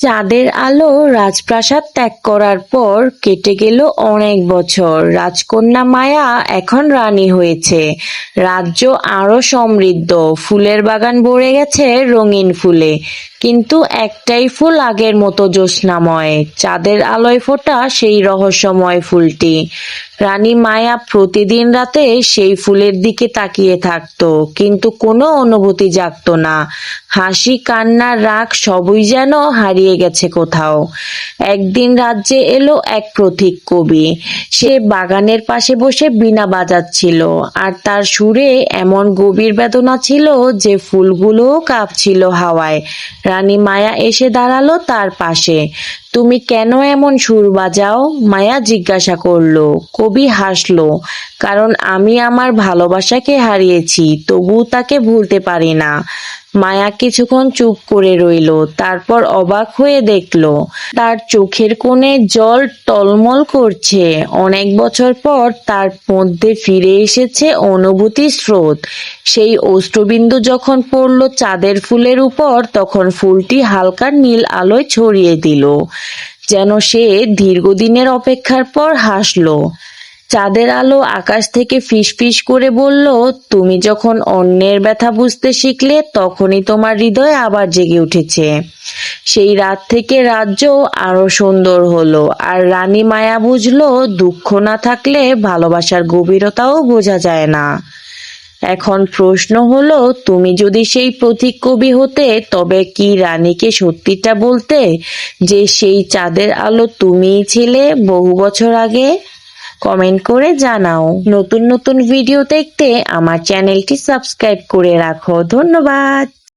চাঁদের আলো রাজপ্রাসাদ ত্যাগ করার পর কেটে গেল অনেক বছর। রাজকন্যা মায়া এখন রানী হয়েছে। রাজ্য আরও সমৃদ্ধ। ফুলের বাগান ভরে গেছে রঙিন ফুলে। কিন্তু একটাই ফুল আগের মতো জ্যোৎস্নাময়। চাঁদের আলোয় ফোটা সেই রহস্যময় ফুলটি। রানী মায়া প্রতিদিন রাতে সেই ফুলের দিকে তাকিয়ে থাকতো, কিন্তু কোনো অনুভূতি জাগতো না। হাসি কান্না রাগ সবই যেন হারিয়ে গেছে কোথাও। একদিন রাজ্যে এলো এক প্রতীক কবি। সে বাগানের পাশে বসে বীণা বাজাচ্ছিল। আর তার সুরে এমন গভীর বেদনা ছিল যে ফুলগুলোও কাঁপছিল হাওয়ায়। রানী মায়া এসে দাঁড়াল তার পাশে। তুমি কেন এমন সুর বাজাও? মায়া জিজ্ঞাসা করল। কবি হাসলো। কারণ আমি আমার ভালোবাসাকে হারিয়েছি, তবুও তাকে ভুলতে পারি না। মায়া কিছুক্ষণ চুপ করে রইল, তারপর অবাক হয়ে দেখল, তার চোখের কোণে জল টলমল করছে। অনেক বছর পর তার মধ্যে ফিরে এসেছে অনুভূতির স্রোত। সেই অষ্টবিন্দু যখন পড়ল চাঁদের ফুলের উপর, তখন ফুলটি হালকা নীল আলোয় ছড়িয়ে দিল, যেন সে দীর্ঘদিনের অপেক্ষার পর হাসলো। চাঁদের আলো আকাশ থেকে ফিসফিস করে বলল, তুমি যখন অন্যের ব্যথা বুঝতে শিখলে, তখনই তোমার হৃদয় আবার জেগে উঠেছে। সেই রাত থেকে রাজ্য আরও সুন্দর হলো, আর রানী মায়া বুঝলো, দুঃখ না থাকলে ভালোবাসার গভীরতাও বোঝা যায় না। এখন প্রশ্ন হলো, তুমি যদি সেই প্রতীক কবি হতে, তবে কি রানীকে সত্যিটা বলতে যে সেই চাঁদের আলো তুমিই ছিলে বহু বছর আগে? কমেন্ট করে জানাও। নতুন নতুন ভিডিও দেখতে আমার চ্যানেলটি সাবস্ক্রাইব করে রাখো। ধন্যবাদ।